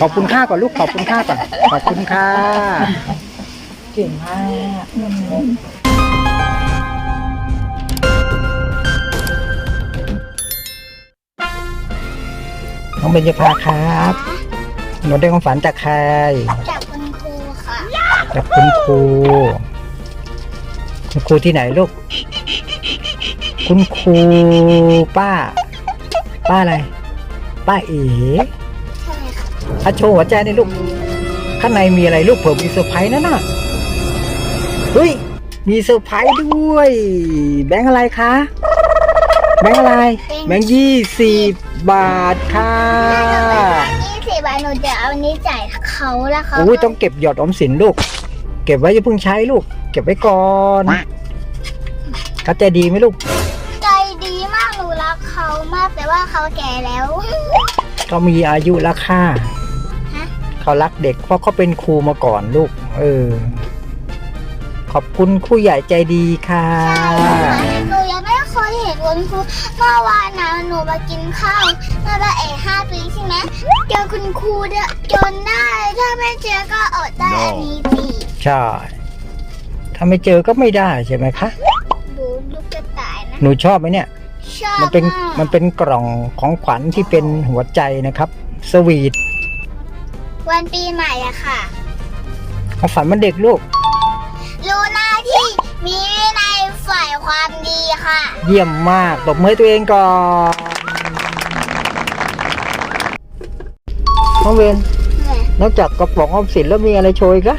ขอบคุณค่าก่อนลูกขอบคุณค่าก่อนขอบคุณค่ะเก่งมากน้องเบญจภาครับหนูได้ของฝันจากใครจากคุณครูค่ะจากคุณครูคุณครูที่ไหนลูก คุณครูป้า ป้าอะไร ป้าเอ๋ใช่ค่ะ อาโชว์หัวใจในอยลูก ข้างในมีอะไรลูกเผื่อมีเซอร์ไพรส์นั่นน่ะเฮ้ย มีเซอร์ไพรส์ด้วย แบงค์อะไรคะ แบงค์อะไร แบงค์ยี่สิบบาทค่ะยี่สิบบาทหนูจะเอานี้จ่ายเขาแล้วเขาอุ้ยต้องเก็บหยอดออมสินลูก เก็บไว้อย่าเพิ่งใช้ลูก เก็บไว้ก่อนเขาใจดีไหมลูก ใจดีมากหนูรักเขามากแต่ว่าเขาแก่แล้วเขามีอายุแล้วค่ะฮะ เขารักเด็ก เพราะเขาเป็นครูมาก่อนลูก เออ ขอบคุณครูใหญ่ใจดีค่ะ หนูยังไม่เคยเห็นคุณครูเมื่อวานนะหนูมากินข้าวเมื่อว่าเอห้าปีใช่ไหมเจอคุณครูเด้อจนได้ถ้าไม่เจอก็อดได้อันนี้ปีใช่ ถ้าไม่เจอก็ไม่ได้ใช่ไหมคะ ดูลูกกระต่ายนะหนูชอบไหมเนี่ย ชอบมันเป็นมาก มันเป็นกล่องของขวัญที่เป็นหัวใจนะครับ สวีท วันปีใหม่อะค่ะของฝันมันเด็กลูก รู้หน้าที่มีวินัยฝ่ายความดีค่ะ เยี่ยมมากตบมือให้ตัวเองก่อนน้องเวนนอกจากกระป๋องออมสินแล้วมีอะไรโชยกะ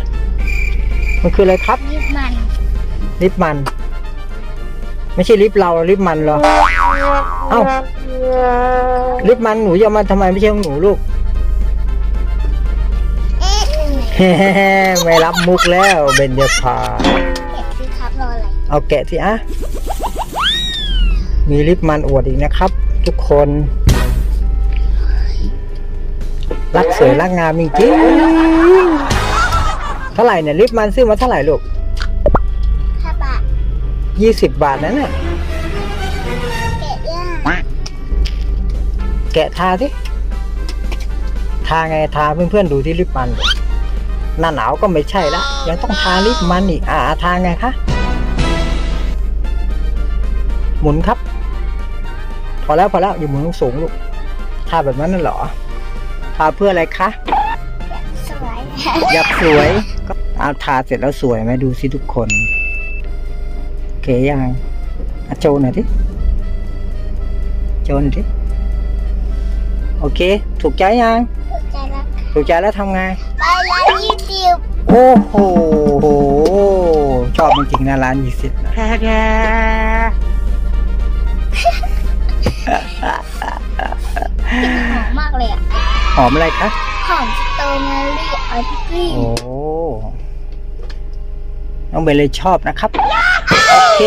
มันคืออะไรครับยิบมัน ลิปมัน ไม่ใช่ลิปเราลิปมันเหรอ เอ้าลิปมันหนูจะเอามาทำไมไม่ใช่ของหนูลูก ไม่รับมุกแล้วเบนจพาเก็บสิครับรออะไรเอาแกะสิอะมีลิปมันอวดอีกนะครับ ทุกคน รักสวยรักงามจริงๆเท่าไหร่เนี่ยลิปมันซื้อมาเท่าไหร่ลูกห้าบาทยี่สิบบาทนั่นน่ะเกะย่าแกะทาสิทาไงทาเพื่อนๆดูที่ลิปมันดิ หน้าหนาวก็ไม่ใช่ละ ยังต้องทาลิปมันอีกอ่าทาไงคะ หมุนครับ พอแล้วพอแล้วอย่าหมุนสูงๆลูกทาแบบนั้นน่ะเหรอ ทาเพื่ออะไรคะสวยอยากสวยก็เอาทาเสร็จแล้วสวยไหมดูสิทุกคนโอเคยังอะโจหน่อยดิโจหน่อยดิโอเค ถูกใจยังถูกใจแล้วถูกใจแล้วทำไงไปร้านยี่สิบ โอ้โห ชอบจริงๆนะร้านยี่สิบนะหอมมากเลยอะหอมอะไรคะ หอมสตรอเบอรี่ไอศกรีมโอ้ น้องเบลเลยชอบนะครับ โอเค